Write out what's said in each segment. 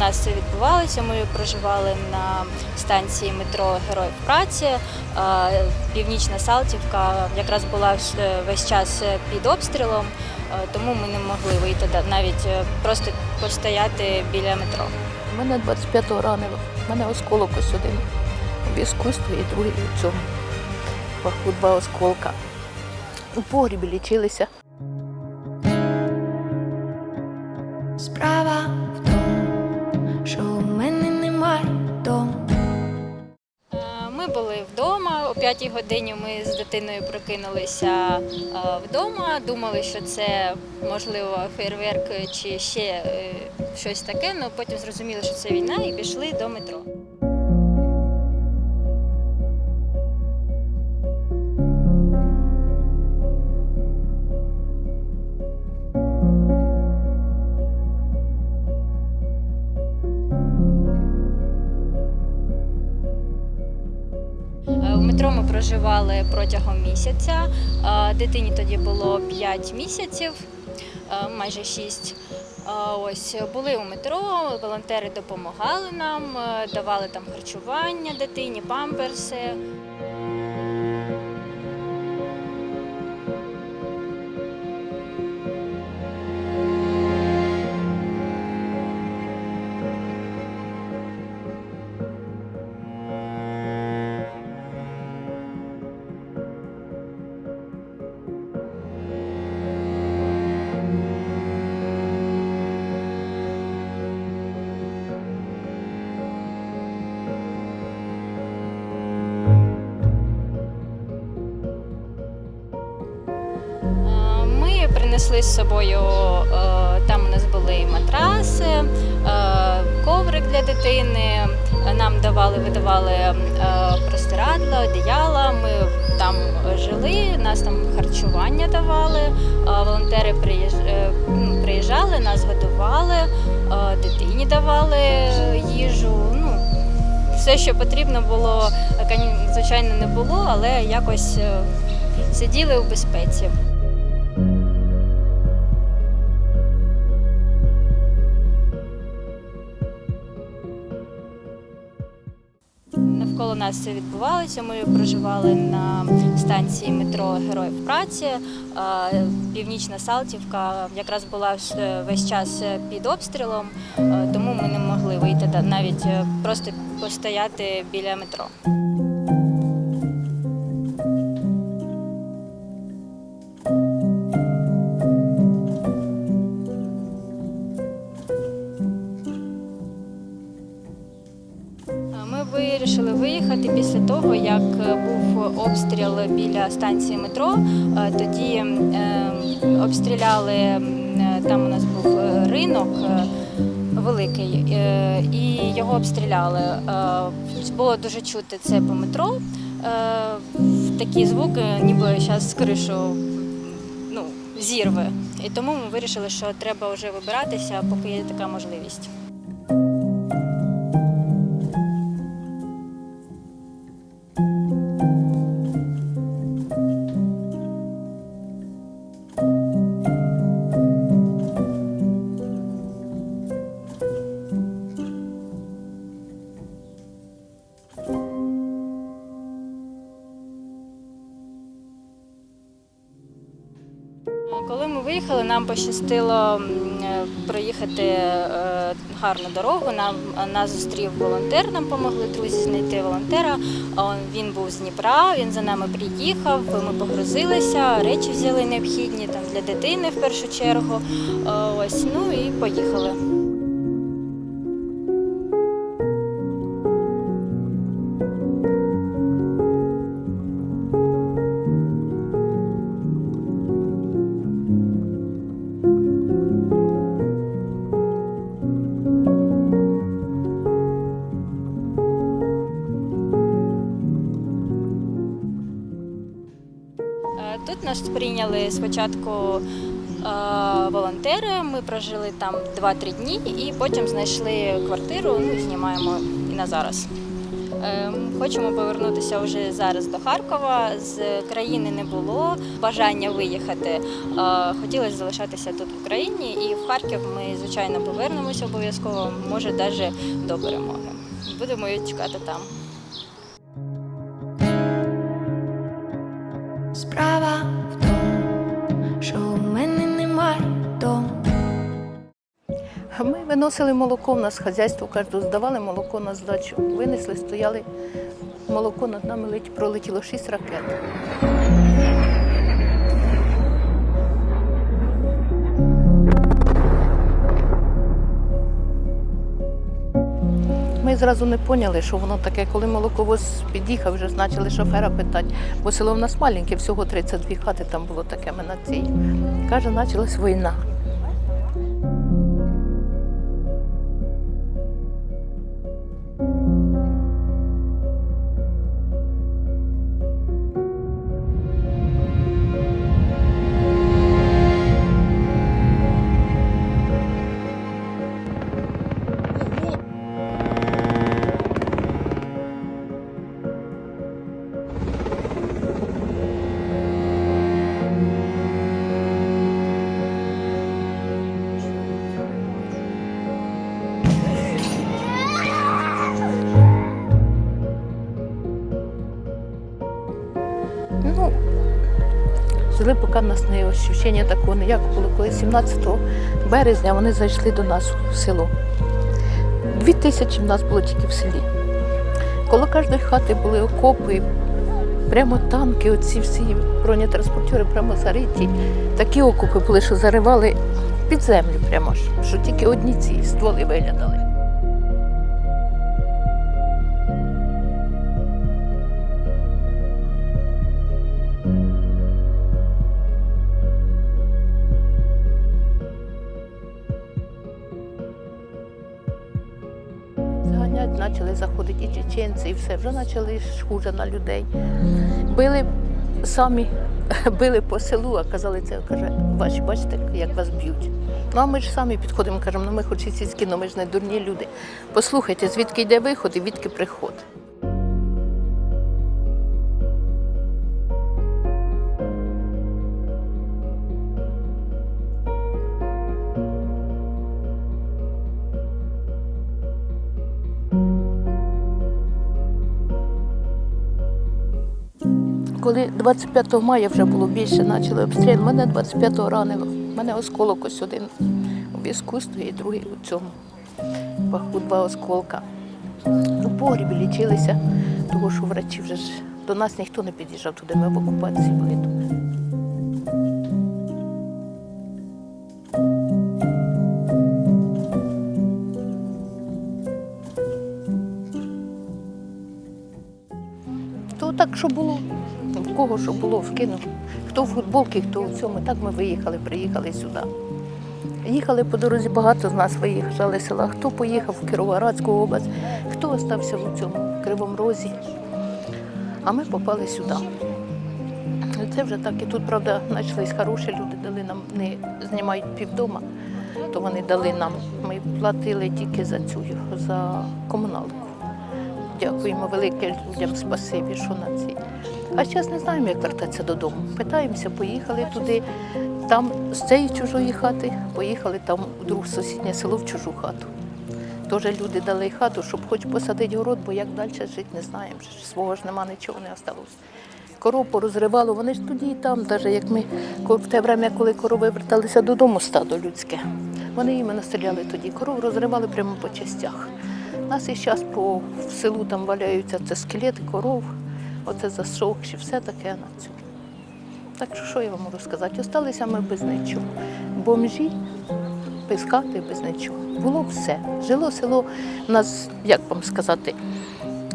нас це відбувалося. Ми проживали на станції метро Героїв праці. Е, Північна Салтівка якраз була весь час під обстрілом, е, тому ми не могли вийти навіть е, просто постояти біля метро. У Мене 25-го ранило. У мене осколок ось один. В іскусстві і другий у цьому. Паху два осколка. У погрібі лічилися. 5 годині ми з дитиною прокинулися е, вдома. Думали, що це можливо фейерверк чи ще е, щось таке. але потім зрозуміли, що це війна, і пішли до метро. Е, У метро ми проживали протягом місяця. Е, Дитині тоді було 5 місяців, е, майже 6. Е, Ось були у метро, волонтери допомагали нам, е, давали там харчування дитині, памперси. Принесли з собою, е, там у нас були матраси, е, коврик для дитини. Нам давали, видавали е, простирадла, одіяла. Ми там жили, нас там харчування давали. Волонтери приїжджали, нас годували, е, дитині давали їжу. Ну, все, що потрібно було, звичайно, не було, але якось сиділи у безпеці. Нас це відбувалося. Ми проживали на станції метро Героїв праці. Е, Північна Салтівка якраз була весь час під обстрілом, е, тому ми не могли вийти навіть е, просто постояти біля метро. Вирішили виїхати після того, як е, був обстріл біля станції метро. Е, Тоді е, обстріляли е, там. У нас був ринок великий, і його обстріляли. Було дуже чути це по метро. Такі звуки, ніби зараз кришу ну, зірве. І тому ми вирішили, що треба вже вибиратися, поки є така можливість. Виїхали, нам пощастило е, проїхати е, гарну дорогу. Нам нас зустрів волонтер. Нам допомогли друзі знайти волонтера. Він був з Дніпра. Він за нами приїхав. Ми погрузилися, речі взяли необхідні там для дитини в першу чергу. Е, Ось ну і поїхали. Прийняли спочатку е, волонтери. Ми прожили там 2-3 дні і потім знайшли квартиру. Ну, знімаємо і на зараз. Е, Хочемо повернутися вже зараз до Харкова. З країни не було бажання виїхати. Е, Хотілося залишатися тут в Україні, і в Харків ми, звичайно, повернемося обов'язково, може, навіть до перемоги. Будемо її чекати там. Ми виносили молоко, в нас хазяйство кожного здавали молоко на здачу. Винесли, стояли, молоко над нами пролетіло шість ракет. Ми зразу не поняли, що воно таке, коли молоковоз під'їхав, вже почали шофера питати, бо село в нас маленьке, всього 32 хати там було таке ми на цій. Каже, почалась війна. Ну, жили, поки нас не ощущення такого ніякого було. Коли 17 березня вони зайшли до нас в село. Дві тисячі в нас було тільки в селі. Коло кожної хати були окопи, прямо танки, оці всі бронетранспортери прямо зариті. Такі окопи були, що заривали під землю прямо що тільки одні ці стволи виглядали. Почали заходити і чеченці, і все, вже почали схуже хуже на людей. Били самі, били по селу, а казали це, каже, бач, бачите, як вас б'ють. Ну а ми ж самі підходимо, кажемо, ну ми хоч і сільські, але ми ж не дурні люди. Послухайте, звідки йде виход і відки приход. Коли 25 мая вже було більше, почали обстріл, мене 25-го ранило. У мене осколок ось один у візку стоїть, другий у цьому. Баху два осколка. У погрібі лічилися, тому що врачі вже ж до нас ніхто не під'їжджав туди, ми в окупації були тут. То так, що було, в кого що було, вкинув. Хто в футболки, хто в цьому. Так ми виїхали, приїхали сюди. Їхали по дорозі, багато з нас виїжджали з села. Хто поїхав в Кіровоградську область, хто залишився в цьому Кривому Розі. А ми попали сюди. Це вже так. І тут, правда, знайшлись хороші люди, дали нам, не знімають півдома, то вони дали нам. Ми платили тільки за цю, за комуналку. Дякуємо велике людям, спасибі, що на ці. А зараз не знаємо, як вертатися додому. Питаємося, поїхали туди, там з цієї чужої хати, поїхали там у друг сусіднє село в чужу хату. Теж люди дали хату, щоб хоч посадити город, бо як далі жити, не знаємо. Свого ж нема нічого не осталось. Коров порозривало, вони ж тоді і там, навіть як ми в те время, коли корови верталися додому, стадо людське, вони іменно стріляли тоді. Коров розривали прямо по частях. У нас і зараз по в селу там валяються це скелети коров, оце засохші, все таке на цьому. Так що що я вам можу сказати? Осталися ми без нічого. Бомжі, хати, без нічого. Було все. Жило село у нас, як вам сказати,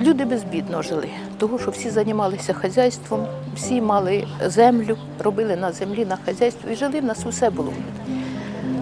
люди безбідно жили, тому що всі займалися хазяйством, всі мали землю, робили на землі, на хазяйстві і жили в нас усе було.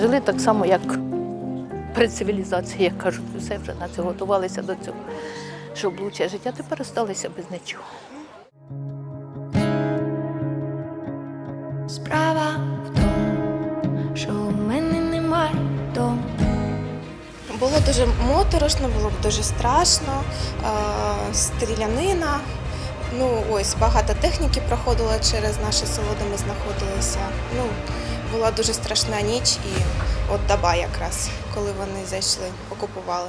Жили так само, як при цивілізації, як кажуть, все вже на це готувалися до цього, щоб лучше життя. Тепер осталися без нічого. Справа в тому, що у мене немає дому. Було дуже моторошно, було дуже страшно, е, стрілянина. Ну, ось багато техніки проходило через наше село, де ми знаходилися. Ну, була дуже страшна ніч і от доба якраз, коли вони зайшли, окупували.